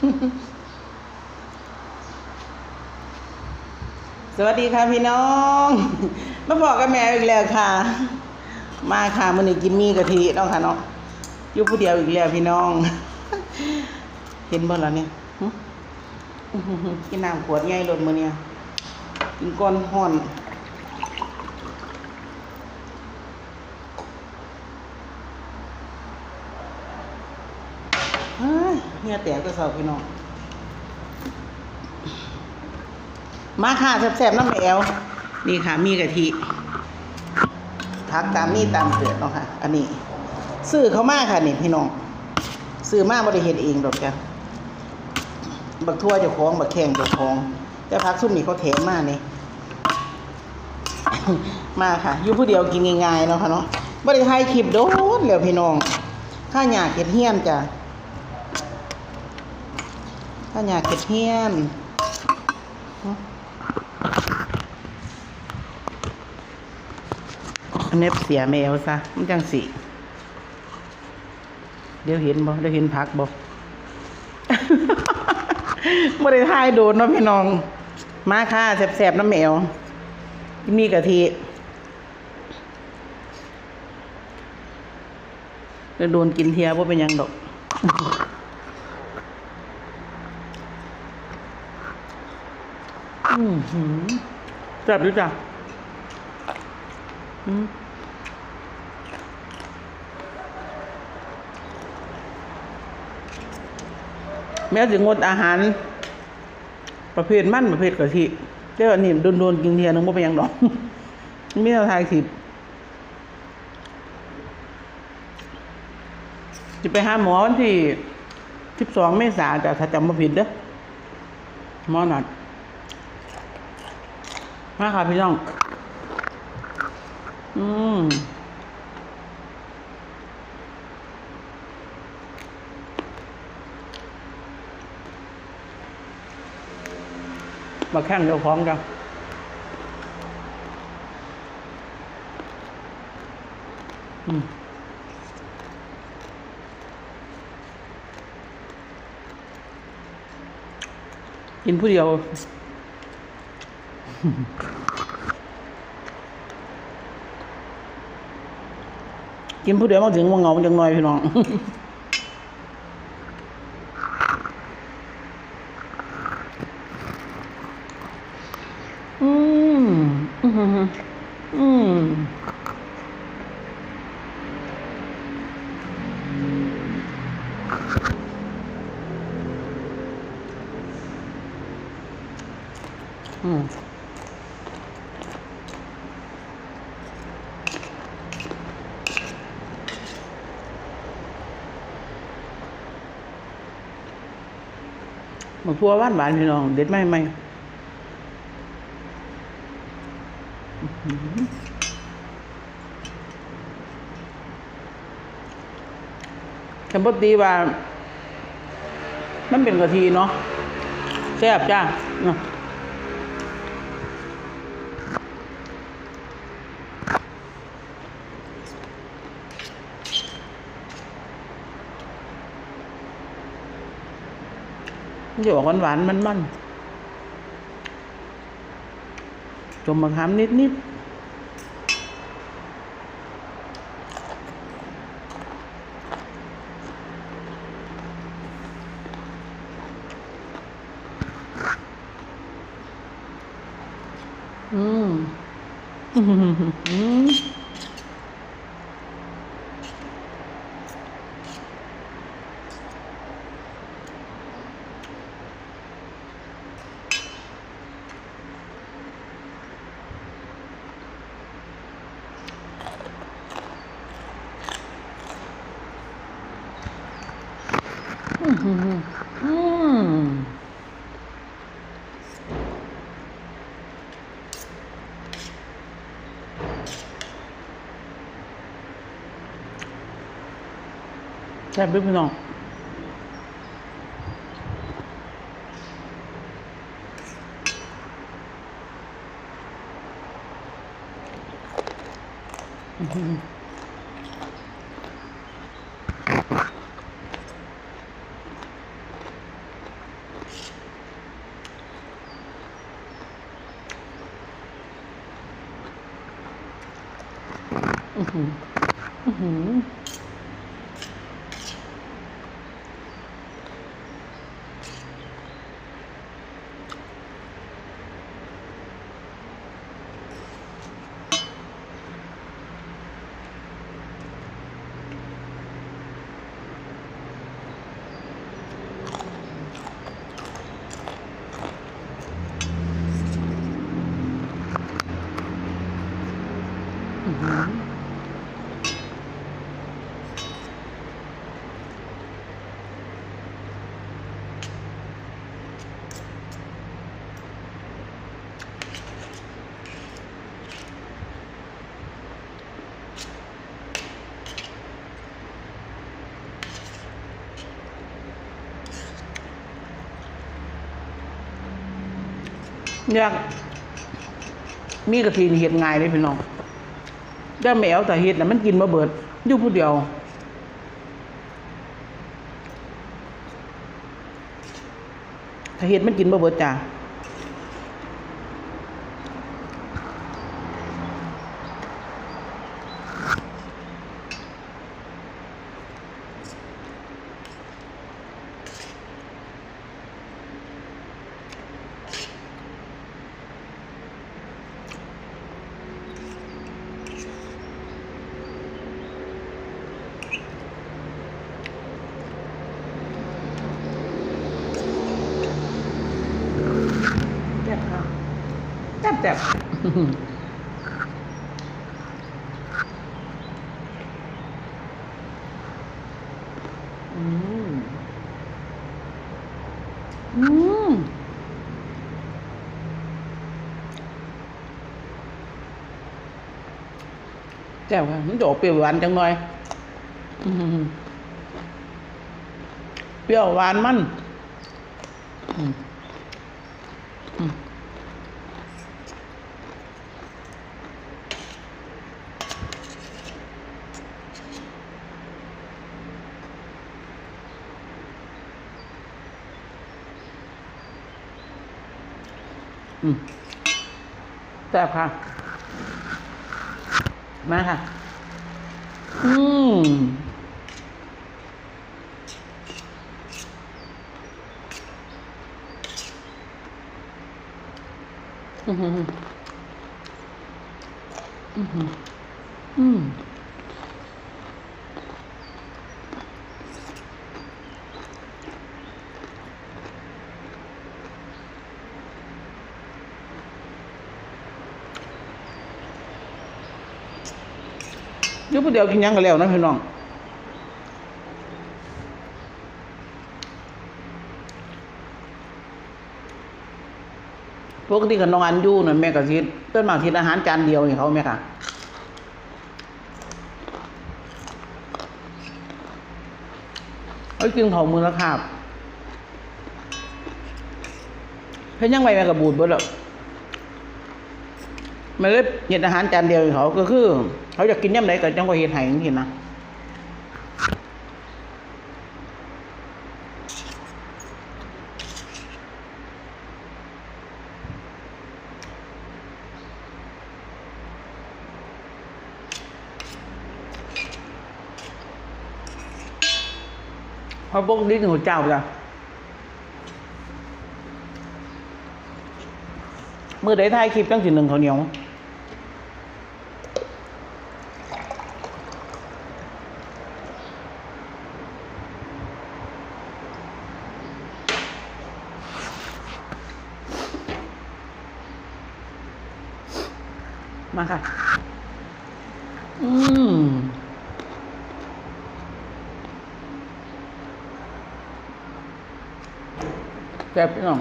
สวัสดีค่ะพี่น้องมาบอกกับแม่อีกแล้วค่ะ มาค่ะมื้อนี้กินมีกะทิเนาะค่ะเนาะอยู่ผู้เดียวอีกแล้วพี่น้อง เห็นบ่แล่ะเนี่ยกินน้ำขวดใหญ่รถมื้อเนี่ยกินก้อนฮ้อน เฮียแตกก็สอบพี่น้อง มาค่ะแซ่บๆน้ำแอวนี่ค่ะ มีกะทิพักตามนี่ตามเกิดเนาะค่ะ อันนี้ ซื้อเขามากค่ะนี่พี่น้อง ซื้อมากบริเฮ็ดเองดอกจ้ะบักทั่วเจ้าของบักแข้งเจ้าของ แต่พักซุ่มนี่เขาแถมมากนี่มาค่ะอยู่ผู้เดียวกินง่ายๆเนาะค่ะเนาะบ่ได้ถ่ายคลิปโดนแล้วพี่น้องข้าหยาเก็ดเฮียนจ้ะ ข้าหยาเก็ดเฮียนอันนี้เสียแมวซะมันจังสิ เดี๋ยวเห็นบ่เดี๋ยวเห็นพักบ่บ่ได้ทายโดนเนาะพี่น้อง มาค่ะแซ่บๆน้ำแมว มีกะทิเดี๋ยวโดนกินเทียบ่เป็นยังดอก อืมแซ่บด้วยจ้ะอืมแม้ถึงดอาหาร ประเภทมันประเภทกะทิเจ้าอันนี้โดนๆกินเทียนึงบ่เป็นยังดอกไม่เอาทายสิจะไปหาหมอวันที่สิบสองเมษาจะถ้าจำไม่ผิดเด้อหมอนัด มาค่ะพี่น้อง อืมมาแข่งเดียวพร้อมกันอืมกินผู้เดียว กินผู้เดียวมาถึงว่าเงาจังหน่อยพี่น้อง อืมอืมอืมอืม มาพัวหวานหวานพี่น้องเด็ดไหมไหมคำพูดดีว่า มันเป็นกะทิเนาะแซ่บจ้าเนาะ มันจะออกหวานๆมันๆจมมะขามนิดๆอืม อืมอืมแซ่บด้วยพี่น้อง อ อื้อ อยากมีกระทินเห็ดง่ายเลยพี่น้องได้แมวแต่เห็ดน่ะมันกินมาเบิดอยู่ผู้เดียวถ้าเห็ดมันกินมาเบิดจ้า แซ่บอืมอืมแซ่บค่ะมันจะออกเปรี้ยวหวานจังหน่อยเปรี้ยวหวานมัน อืม แซ่บค่ะ มาค่ะ อืมอืมอืมอืม อืมอยุบเดียวกินยังกันแล้วนะพี่น้องปกติกับน้องอันยู่นั่นแม่ก็สิเต้นมากทินอาหารจานเดียวให้เขาแม่ค่ะเอากินของมือละครับเพิ่นยังไงแม่ก็บูดบิดแล้วแม่เลยเฮ็ดอาหารจานเดียวให้เขาก็คือ เขาอยากกินยามใดก็จังก็เฮ็ดให้จังซี่นะเพราะปกติหนูเจ้าจ้ะมื้อใดถ่ายคลิปจังสิหนึ่งข้าวเหนียว มาค่ะ อืมแซ่บพี่น้อง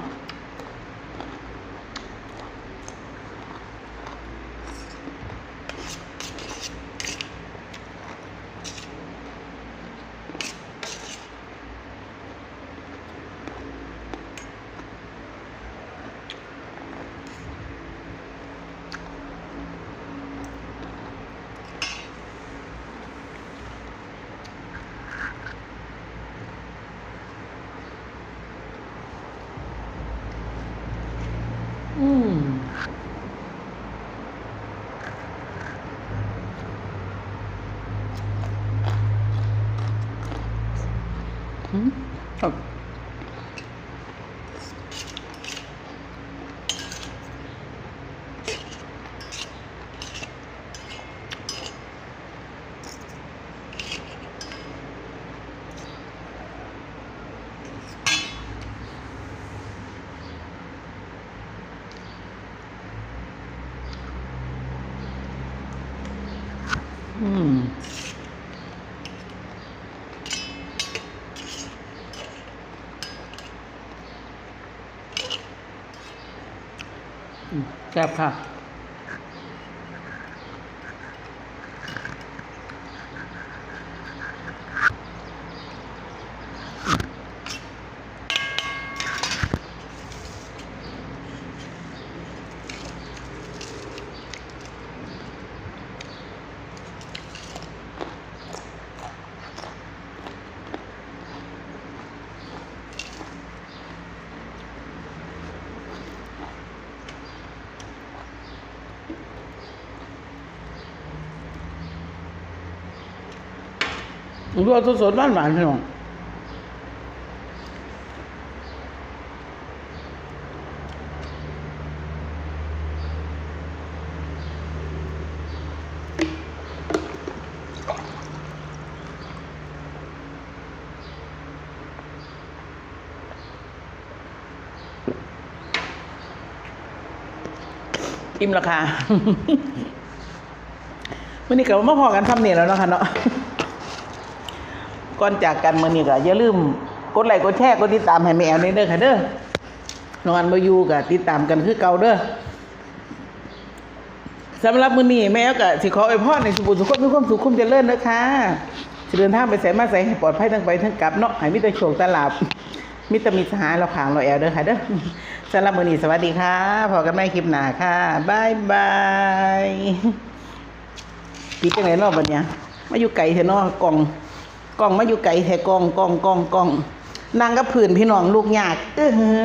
อืมครับอืม อืม แซ่บค่ะ ผมดูสดๆหวานๆพี่น้องอิ่มราคาวันนี้ก็มาพอกันทำเนี่ยแล้วนะคะเนาะ ก่อนจากกันมื้อนี้ก็อย่าลืมกดไลค์กดแชร์กดติดตามให้แม่แอลเด้อค่ะเด้อนองอันบ่อยู่ก็ติดตามกันคือเก่าเด้อสำหรับมื้อนี้แม่แอลก็สิขออวยพรให้สุขสุขคนมีความสุขคุ้มเจริญเด้อค่ะสิเดินทางไปไสมาไสให้ปลอดภัยทั้งไปทั้งกลับเนาะให้มีแต่โชคแต่ลาภมีแต่มีสหายเราขางเราแอลเด้อค่ะเด้อสำหรับมื้อนี้สวัสดีค่ะพบกันใหม่คลิปหน้าค่ะบ๊ายบายปิดจังได๋เนาะบัดเนี้ยมาอยู่ไกลแท้เนาะกล่อง กล้องมาอยู่ไกลแท้กล้องกล้องกล้องกล้องนั่งกับผื่นพี่น้องลูกยากเออ